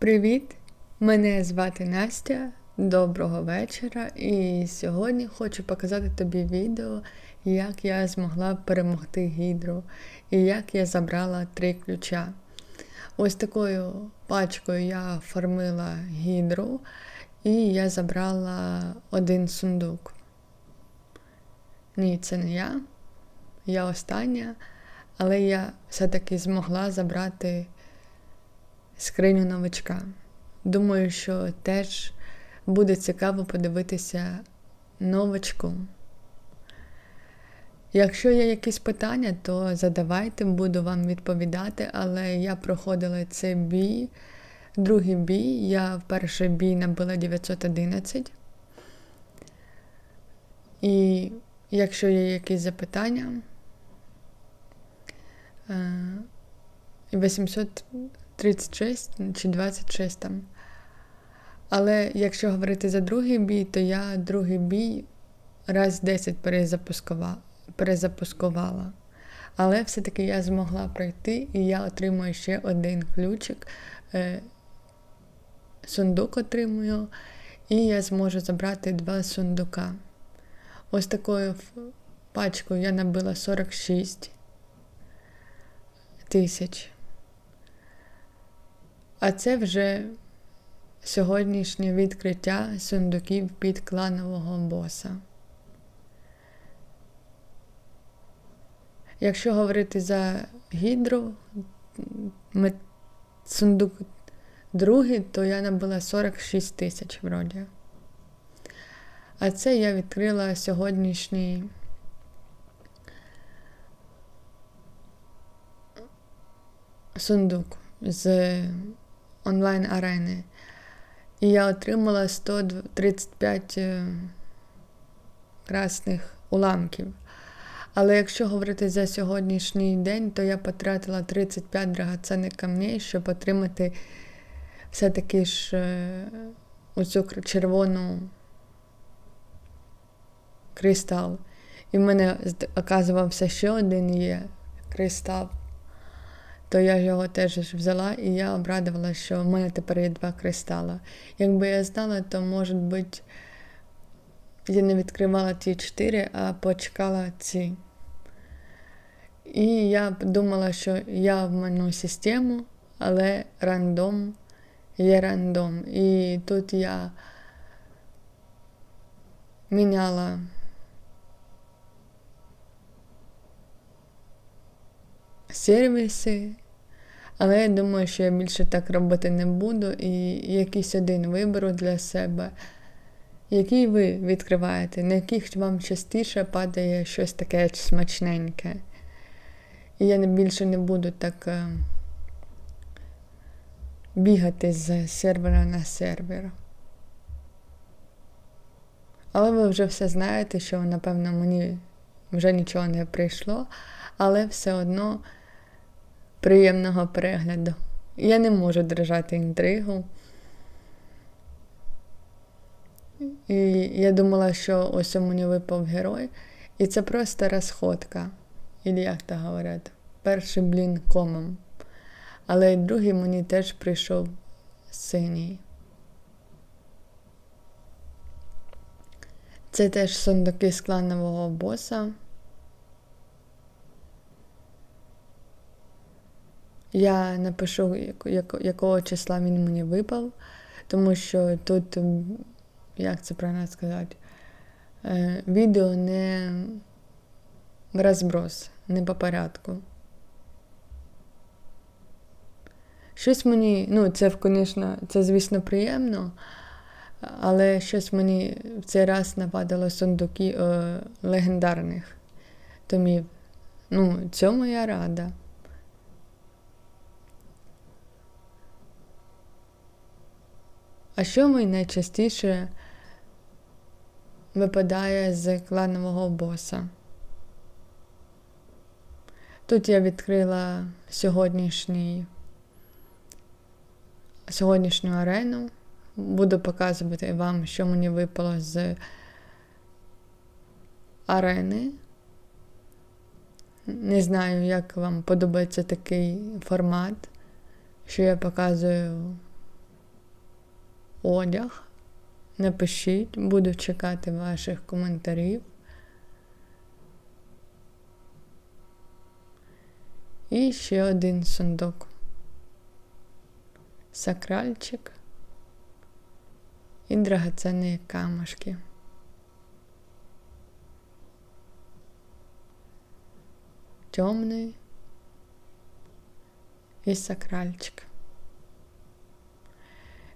Привіт! Мене звати Настя. Доброго вечора. І сьогодні хочу показати тобі відео, як я змогла перемогти гідру і як я забрала три ключа. Ось такою пачкою я формила гідру і я забрала один сундук. Ні, це не я. Я остання, але я все-таки змогла забрати скриню новичка. Думаю, що теж буде цікаво подивитися новичку. Якщо є якісь питання, то задавайте, буду вам відповідати, але я проходила цей бій, другий бій, я в перший бій набила 911. І якщо є якісь запитання, 836 чи 26 там. Але якщо говорити за другий бій, то я другий бій раз 10 перезапускувала. перезапускувала. Але все-таки я змогла пройти і я отримую ще один ключик. Е, сундук отримую, і я зможу забрати два сундука. Ось такою пачкою я набила 46 тисяч. А це вже сьогоднішнє відкриття сундуків під кланового боса. Якщо говорити за гідру, сундук другий, то я набила 46 тисяч вроді. А це я відкрила сьогоднішній сундук з онлайн-арени. І я отримала 135 е, красних уламків. Але якщо говорити за сьогоднішній день, то я потратила 35 драгоценних камней, щоб отримати все-таки ж е, оцю червону кристал. І в мене оказувався ще один є кристал то я його теж взяла і я обрадувала, що в мене тепер є два кристала. Якби я знала, то, може бути, я не відкривала ті чотири, а почекала ці. І я думала, що я вману систему, але рандом є рандом. І тут я міняла. сервіси, але я думаю, що я більше так робити не буду і якийсь один виберу для себе, який ви відкриваєте, на яких вам частіше падає щось таке смачненьке. І я більше не буду так е, бігати з сервера на сервер. Але ви вже все знаєте, що, напевно, мені вже нічого не прийшло, але все одно приємного перегляду. Я не можу держати інтригу. І я думала, що ось у мені випав герой, і це просто розходка. І як то говорять, перший блін комом. Але другий мені теж прийшов синій. Це теж сундуки з кланового боса. Я напишу, якого числа він мені випав, тому що тут, як це правильно сказати, е, відео не розброс, не по порядку. Щось мені, ну, це, звісно, це, звісно, приємно, але щось мені в цей раз нападало сундуки е, легендарних томів. Ну, цьому я рада. А що мені найчастіше випадає з кланового боса? Тут я відкрила сьогоднішній, сьогоднішню арену. Буду показувати вам, що мені випало з арени. Не знаю, як вам подобається такий формат, що я показую одяг. Напишіть, буду чекати ваших коментарів. І ще один сундук. Сакральчик і драгоценні камушки. Темний і сакральчик.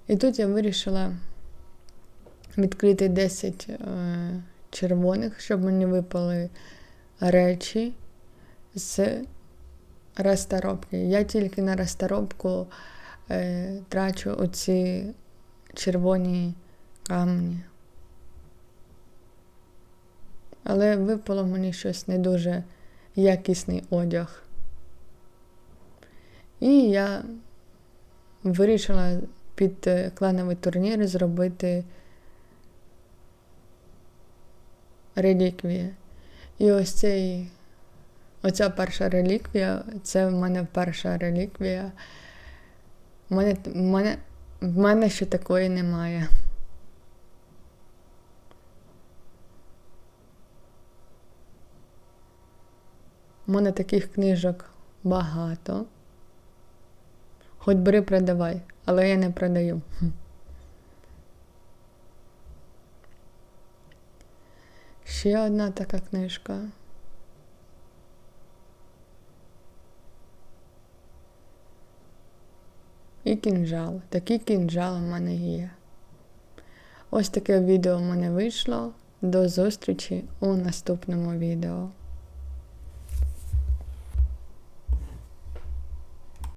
І тут я вирішила відкрити 10 е, червоних, щоб мені випали речі з розторопки. Я тільки на розторопку е, трачу оці червоні камні. Але випало мені щось не дуже якісний одяг. І я вирішила під е, клановий турнір зробити реліквії. І ось цей, оця перша реліквія, це в мене перша реліквія. В мене, в мене, в мене ще такої немає. У мене таких книжок багато. Хоч бери продавай, але я не продаю. Ще одна така книжка. І кінжал. Такий кінжал у мене є. Ось таке відео в мене вийшло. До зустрічі у наступному відео.